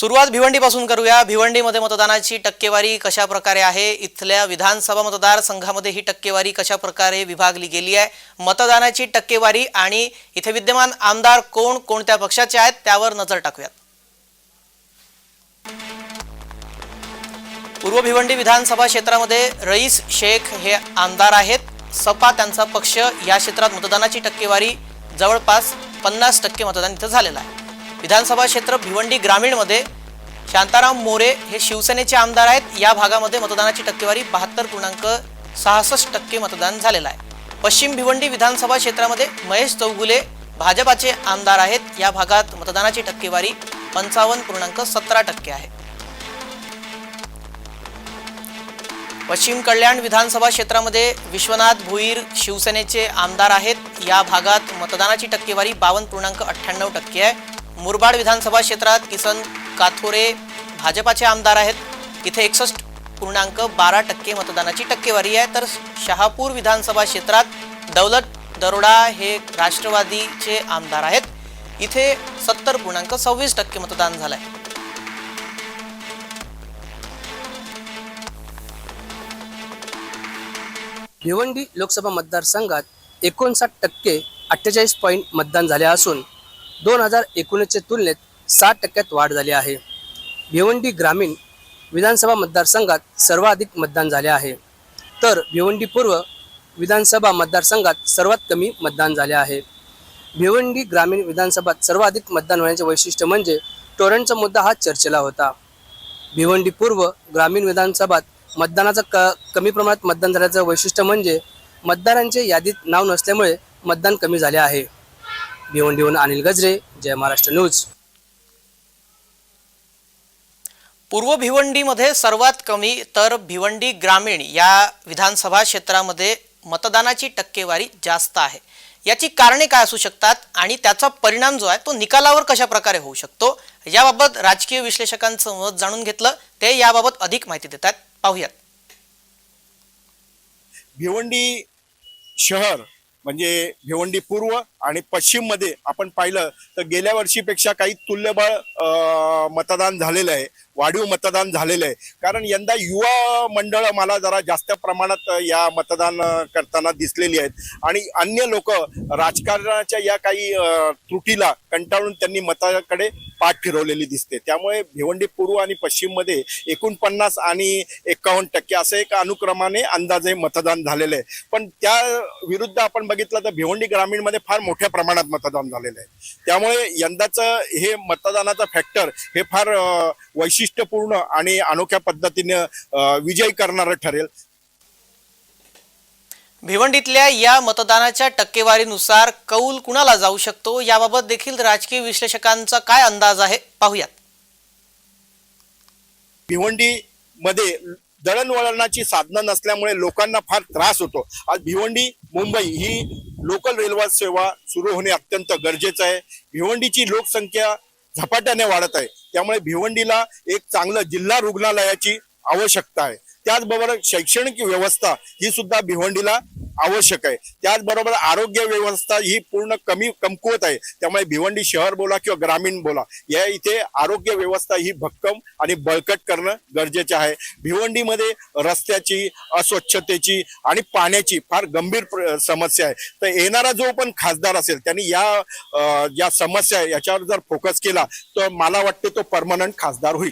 सुरुवात भिवंडीपासून करूया. भिवंडीमध्ये मतदानाची टक्केवारी कशा प्रकारे आहे? इथल्या विधानसभा मतदारसंघामध्ये ही टक्केवारी कशा प्रकारे विभागली गेली आहे? मतदानाची टक्केवारी आणि इथे विद्यमान आमदार कोण कोणत्या पक्षाचे आहेत त्यावर नजर टाकूयात. पूर्व भिवंडी विधानसभा क्षेत्रामध्ये रईस शेख हे आमदार आहेत. सपा त्यांचा पक्ष या क्षेत्रात मतदानाची टक्केवारी जवळपास पन्नास टक्के मतदान इथं झालेलं आहे. विधानसभा क्षेत्र भिवंडी ग्रामीणमध्ये शांताराम मोरे हे शिवसेनेचे आमदार आहेत. या भागामध्ये मतदानाची टक्केवारी बहात्तर पूर्णांक सहासष्ट टक्के मतदान झालेलं आहे. पश्चिम भिवंडी विधानसभा क्षेत्रामध्ये महेश चौगुले भाजपाचे आमदार आहेत. या भागात मतदानाची टक्केवारी पंचावन्न पूर्णांक सतरा टक्के आहे. पश्चिम कल्याण विधानसभा क्षेत्रामध्ये विश्वनाथ भोईर शिवसेनेचे आमदार आहेत. या भागात मतदानाची टक्केवारी बावन्न पूर्णांक अठ्ठ्याण्णव टक्के आहे. मुरबाड विधानसभा क्षेत्रात किसन काथोरे भाजपाचे आमदार आहेत. इथे एकसष्ट पूर्णांक बारा टक्के मतदानाची टक्केवारी आहे. तर शहापूर विधानसभा क्षेत्रात दौलत दरोडा हे राष्ट्रवादीचे आमदार आहेत. इथे सत्तर पूर्णांक सव्वीस टक्के मतदान झालंय. भिवंडी लोकसभा मतदारसंघात एकोणसाठ टक्के अठ्ठेचाळीस पॉईंट मतदान झाले असून दोन हजार एकोणीसच्या तुलनेत सात टक्क्यात वाढ झाली आहे. भिवंडी ग्रामीण विधानसभा मतदारसंघात सर्वाधिक मतदान झाले आहे. तर भिवंडी पूर्व विधानसभा मतदारसंघात सर्वात कमी मतदान झाले आहे. भिवंडी ग्रामीण विधानसभात सर्वाधिक मतदान होण्याचे वैशिष्ट्य म्हणजे टोरंटचा मुद्दा हा चर्चेला होता. भिवंडी पूर्व ग्रामीण विधानसभात मतदानाचं क कमी प्रमाणात मतदान झाल्याचं वैशिष्ट्य म्हणजे मतदारांचे यादीत नाव नसल्यामुळे मतदान कमी झाले आहे. भिवंडीहून अनिल गजरे जय महाराष्ट्र न्यूज. पूर्व भिवंडीमध्ये सर्वात कमी तर भिवंडी ग्रामीण या विधानसभा क्षेत्रामध्ये मतदानाची टक्केवारी जास्त आहे. याची कारणे काय असू शकतात आणि त्याचा परिणाम जो आहे तो निकालावर कशा प्रकारे होऊ शकतो याबाबत राजकीय विश्लेषकांचं मत जाणून घेतलं. ते याबाबत अधिक माहिती देतात पाहूयात. भिवंडी शहर म्हणजे भिवंडी पूर्व आणि पश्चिममध्ये आपण पाहिलं तर गेल्या वर्षीपेक्षा काही तुल्यबळ मतदान झालेलं आहे. वाढीव मतदान झालेलं आहे. कारण यंदा युवा मंडळ मला जरा जास्त प्रमाणात या मतदान करताना दिसलेली आहेत. आणि अन्य लोक राजकारणाच्या या काही त्रुटीला कंटाळून त्यांनी मताकडे पाठ फिरवलेली दिसते. त्यामुळे भिवंडी पूर्व आणि पश्चिममध्ये एकोणपन्नास आणि एकावन्न टक्के असं एक अनुक्रमाने अंदाजे मतदान झालेलं आहे. पण त्या विरुद्ध आपण बघितलं तर भिवंडी ग्रामीणमध्ये फार मोठ्या प्रमाणात मतदान झालेलं आहे. त्यामुळे यंदाचं हे मतदानाचं फॅक्टर हे फार वैशिष्ट्यपूर्ण आणि अनोख्या पद्धतीने विजयी करणारं ठरेल. भिवंडीतल्या या मतदानाच्या टक्केवारीनुसार कौल कुणाला जाऊ शकतो याबाबत देखील राजकीय विश्लेषकांचा काय अंदाज आहे पाहूयात. भिवंडी मध्ये दळणवळणाची साधनं नसल्यामुळे लोकांना फार त्रास होतो. आज भिवंडी मुंबई ही लोकल रेल्वे सेवा सुरू होणे अत्यंत गरजेचं आहे. भिवंडीची लोकसंख्या झपाट्याने वाढत आहे. त्यामुळे भिवंडीला एक चांगलं जिल्हा रुग्णालयाची आवश्यकता आहे. त्याचबरोबर शैक्षणिक व्यवस्था ही सुद्धा भिवंडीला आवश्यक आहे. त्याचबरोबर आरोग्य व्यवस्था ही पूर्ण कमी कमकुवत आहे. त्यामुळे भिवंडी शहर बोला किंवा ग्रामीण बोला या इथे आरोग्य व्यवस्था ही भक्कम आणि बळकट करणं गरजेचे आहे. भिवंडीमध्ये रस्त्याची अस्वच्छतेची आणि पाण्याची फार गंभीर समस्या आहे. तर येणारा जो पण खासदार असेल त्यांनी या ज्या समस्या आहे याच्यावर जर फोकस केला तर मला वाटते तो परमनंट खासदार होईल.